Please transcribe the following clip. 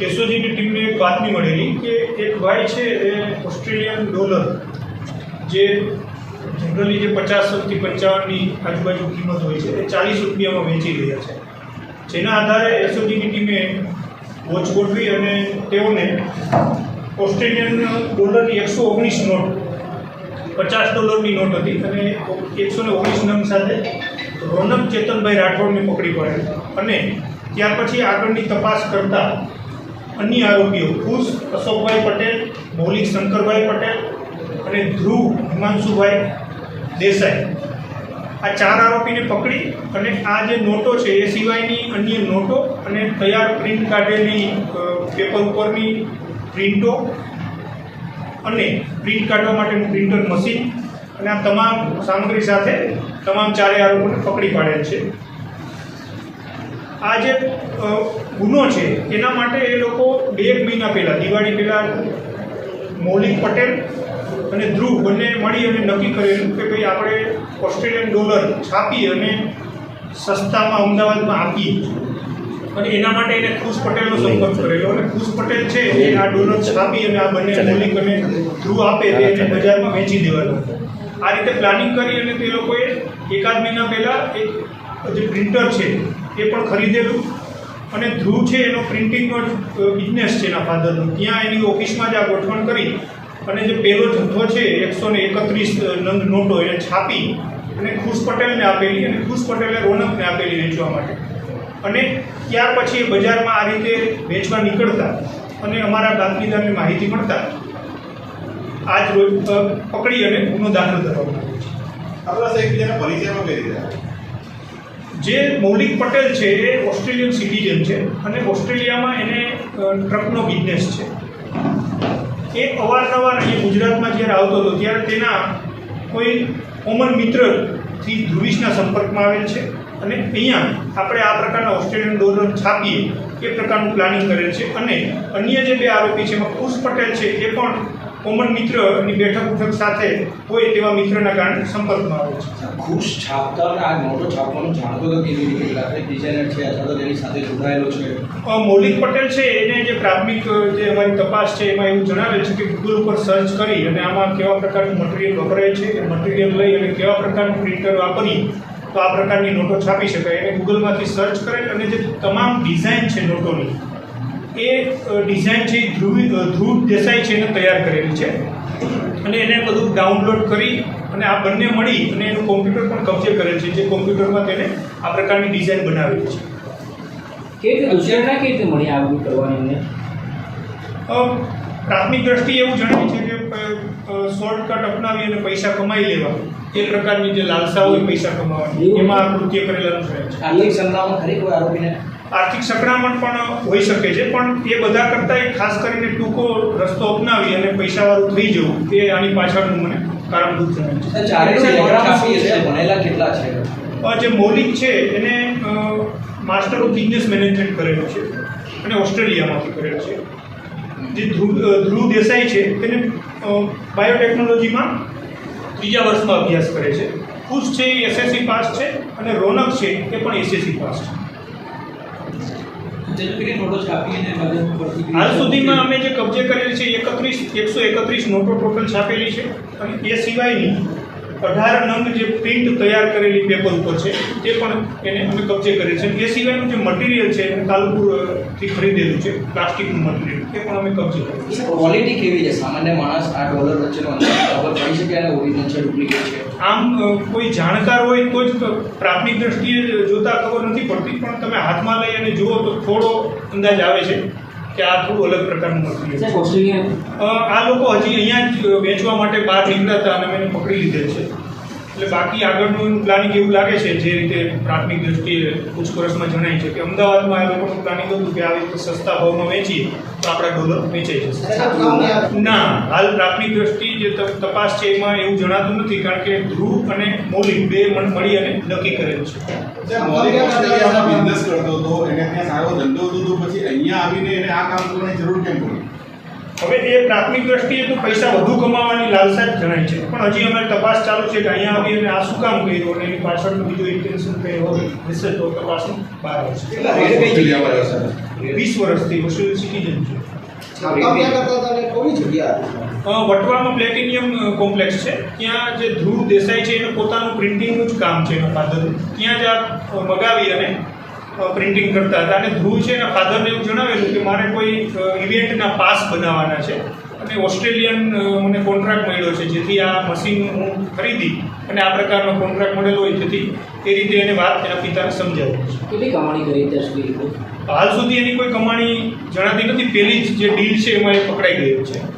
એસઓજીની ટીમને એક બાતમી મળેલી કે એક ભાઈ છે એ ઓસ્ટ્રેલિયન ડોલર, જે જનરલી જે પચાસથી પંચાવનની આજુબાજુ કિંમત હોય છે, એ ચાલીસ રૂપિયામાં વેચી રહ્યા છે. જેના આધારે એસઓજીની ટીમે વોચ ગોઠવી અને તેઓને ઓસ્ટ્રેલિયન ડોલરની એકસો ઓગણીસ નોટ, પચાસ ડોલરની નોટ હતી અને એકસો ને ઓગણીસ નંગ સાથે રોનક ચેતનભાઈ રાઠોડને પકડી પડે અને ત્યાર પછી આગળની તપાસ કરતા અન્ય આરોપીઓ ખુશ અશોકભાઈ પટેલ, મૌલિક શંકરભાઈ પટેલ અને ધ્રુવ હિમાંશુભાઈ દેસાઈ. આ ચાર આરોપીને પકડી અને આ જે નોટો છે, એ સિવાયની અન્ય નોટો અને તૈયાર પ્રિન્ટ કાઢેલી પેપર ઉપરની પ્રિન્ટો અને પ્રિન્ટ કાઢવા માટેનું પ્રિન્ટર મશીન અને આ તમામ સામગ્રી સાથે તમામ ચારેય આરોપીને પકડી પાડેલ છે. આ જે ગુનો છે એના માટે એ લોકો બે એક મહિના પહેલાં દિવાળી પહેલાં મૌલિક પટેલ અને ધ્રુવ બંને મળી અને નક્કી કરેલું કે ભાઈ આપણે ઓસ્ટ્રેલિયન ડોલર છાપી અને સસ્તામાં અમદાવાદમાં આપીએ. અને એના માટે એને ખુશ પટેલનો સંપર્ક કરેલો. અને ખુશ પટેલ છે એ આ ડોલર છાપી અને આ બંને મૌલિક અને ધ્રુવ આપે તે એને બજારમાં વેચી દેવાનો. આ રીતે પ્લાનિંગ કરી અને તે લોકોએ એકાદ મહિના પહેલાં એક જે પ્રિન્ટર છે એ પણ ખરીદેલું. અને ધ્રુવ છે, એનો પ્રિન્ટિંગ બિઝનેસ છે એના ફાધરનો ત્યાં એની ઓફિસમાં જ આ ગોઠવણ કરી અને જે પહેલો જથ્થો છે, એકસો ને એકત્રીસ નંગ નોટો એને છાપી અને ખુશ પટેલને આપેલી અને ખુશ પટેલે રોનકને આપેલી વેચવા માટે. અને ત્યાર પછી બજારમાં આ રીતે વેચવા નીકળતા અને અમારા બાતમીદારને માહિતી મળતા આજ રોજ પકડી અને ગુનો દાખલ કરવામાં આવ્યો છે. આપણા સાહેબ, બીજાના પરિચયમાં કઈ રીતે જે મૌલિક પટેલ છે, એ ઓસ્ટ્રેલિયન સિટીઝન છે અને ઓસ્ટ્રેલિયામાં એને ટ્રકનો બિઝનેસ છે. એ અવારનવાર અહીંયા ગુજરાતમાં જ્યારે આવતો હતો, ત્યારે તેના કોઈ કોમન મિત્રથી ધ્રુવીશના સંપર્કમાં આવેલ છે અને અહીંયા આપણે આ પ્રકારના ઓસ્ટ્રેલિયન ડોલર છાપીએ, એ પ્રકારનું પ્લાનિંગ કરેલ છે. અને અન્ય જે બે આરોપી છે, એમાં ખુશ પટેલ છે, એ પણ કોમન મિત્રની બેઠક ઉઠક સાથે હોય તેવા મિત્રના કારણે સંપર્કમાં આવે છે. ઘૂસ છાપતા આ નોટો છાપવાનું જાણતો તો કેવી રીતે ગ્રાફિક ડિઝાઇનર છે અથવા તો તેની સાથે જોડાયેલો છે? મૌલિક પટેલ છે એને જે પ્રાથમિક જે અમારી તપાસ છે એમાં એવું જણાવે છે કે ગૂગલ ઉપર સર્ચ કરી અને આમાં કેવા પ્રકારનું મટીરિયલ વપરાય છે એ મટીરિયલ લઈ અને કેવા પ્રકારનું પ્રિન્ટર વાપરી તો આ પ્રકારની નોટો છાપી શકાય. એને ગૂગલમાંથી સર્ચ કરે અને જે તમામ ડિઝાઇન છે નોટોની એ ડિઝાઇન છે ધ્રુવ ધ્રુવ દેસાઈ છે એને તૈયાર કરેલી છે. અને એને બધું ડાઉનલોડ કરી અને આ બંને મળી અને એનું કોમ્પ્યુટર પણ કબજે કરેલ છે જે કોમ્પ્યુટરમાં તેને આ પ્રકારની ડિઝાઇન બનાવેલી છે. કેવી રીતે કેવી રીતે મળી આ બધું કરવાની પ્રાથમિક દ્રષ્ટિએ એવું જણાય છે કે શોર્ટકટ અપનાવી અને પૈસા કમાઈ લેવા. એ પ્રકારની જે લાલસા હોય પૈસા કમાવાની. એમાં આ કૃત્ય કરેલા છે. આર્થિક સંગ્રામ ખરી કોઈ આરોપીને આર્થિક સંકળામણ પણ હોઈ શકે છે પણ એ બધા કરતાં એક ખાસ કરીને ટૂંકો રસ્તો અપનાવી અને પૈસાવાળું થઈ જવું એ આની પાછળનું મને કારણભૂત જણાય છે. જે મૌલિક છે એને માસ્ટર ઓફ બિઝનેસ મેનેજમેન્ટ કરેલું છે અને ઓસ્ટ્રેલિયામાંથી કરેલો છે. જે ધ્રુવ ધ્રુવ દેસાઈ છે તેને બાયોટેકનોલોજીમાં ત્રીજા વર્ષમાં અભ્યાસ કરે છે. ખુશ છે એ એસએસસી પાસ છે અને રોનક છે એ પણ એસએસસી પાસ છે. હાલ સુધીમાં અમે જે કબજે કરેલી છે એકત્રીસ એકસો એકત્રીસ નોટો ટોટલ છાપેલી છે. અને એ સિવાયની અઢાર નંગ જે પ્રિન્ટ તૈયાર કરેલી પેપર ઉપર છે તે પણ એને અમે કબજે કરીએ છે એ સિવાયનું જે મટીરિયલ છે એને કાલુપુરથી ખરીદેલું છે પ્લાસ્ટિકનું મટીરિયલ તે પણ અમે કબજે કરીએ છે ક્વોલિટી કેવી છે? સામાન્ય માણસ આ ડોલર વચ્ચેનો અંતર ખબર પડી શકે અને ઓરિજિનલ છે ડુપ્લિકેટ છે? આમ કોઈ જાણકાર હોય તો જ પ્રાથમિક દ્રષ્ટિએ જોતા ખબર નથી પડતી. પણ તમે હાથમાં લઈ અને જુઓ તો થોડો અંદાજ આવે છે. કે આ થોડું અલગ પ્રકારનું મટીરિયલ આ લોકો હજી અહીંયા વેચવા માટે બહાર નીકળ્યા હતા અને મેં પકડી લીધેલ છે. એટલે બાકી આગળનું પ્લાનિંગ એવું લાગે છે જે રીતે પ્રાથમિક દ્રષ્ટિએ પૂછપરછમાં જણાય છે કે અમદાવાદમાં આ લોકોનું પ્લાનિંગ હતું કે આવી રીતે સસ્તા ભાવમાં વેચીએ તો આપણા ડોલર વેચાઈ જશે. ના હાલ પ્રાથમિક દ્રષ્ટિ જે તપાસ છે એમાં એવું જણાતું નથી કારણ કે ધ્રુવ અને મૌલિક બે મન મળી અને નક્કી કરેલું છે ત્યાં મૌલિક ઓસ્ટ્રેલિયામાં બિઝનેસ કરતો હતો એને ત્યાં સારો ધંધો હતો તો પછી અહીંયા આવીને એને આ કામ કરવાની જરૂર કેમ પડી? હવે એ પ્રાથમિક દ્રષ્ટિએ તો પૈસા વધુ કમાવાની લાલસા જ જણાય છે. પણ હજી અમારી તપાસ ચાલુ છે કે અહીંયા આવી અને આ શું કામ કર્યું અને એની પાછળનું બીજું ઇન્ટેન્શન કંઈ હોય હશે તો તપાસનું બહાર આવશે. વીસ વર્ષથી ઓસ્ટ્રેલિયન સિટીઝન છે. વટવામાં પ્લેટિનિયમ કોમ્પ્લેક્સ છે. ત્યાં જે ધ્રુવ દેસાઈ છે એનું પોતાનું પ્રિન્ટિંગનું જ કામ છે એના ફાધરનું ત્યાં જ આ મગાવી અને પ્રિન્ટિંગ કરતા હતા અને ધ્રુવ છે એના ફાધરને એવું જણાવેલું કે મારે કોઈ ઇવેન્ટના પાસ બનાવવાના છે અને ઓસ્ટ્રેલિયન મને કોન્ટ્રાક્ટ મળ્યો છે જેથી આ મશીન હું ખરીદી અને આ પ્રકારનો કોન્ટ્રાક્ટ મળેલો હોય જેથી એ રીતે એને વાત એના પિતાને સમજાવી કેટલી કમાણી કરી અત્યાર સુધી હાલ સુધી એની કોઈ કમાણી જણાતી નથી. પેલી જ જે ડીલ છે એમાં એ પકડાઈ ગયું છે.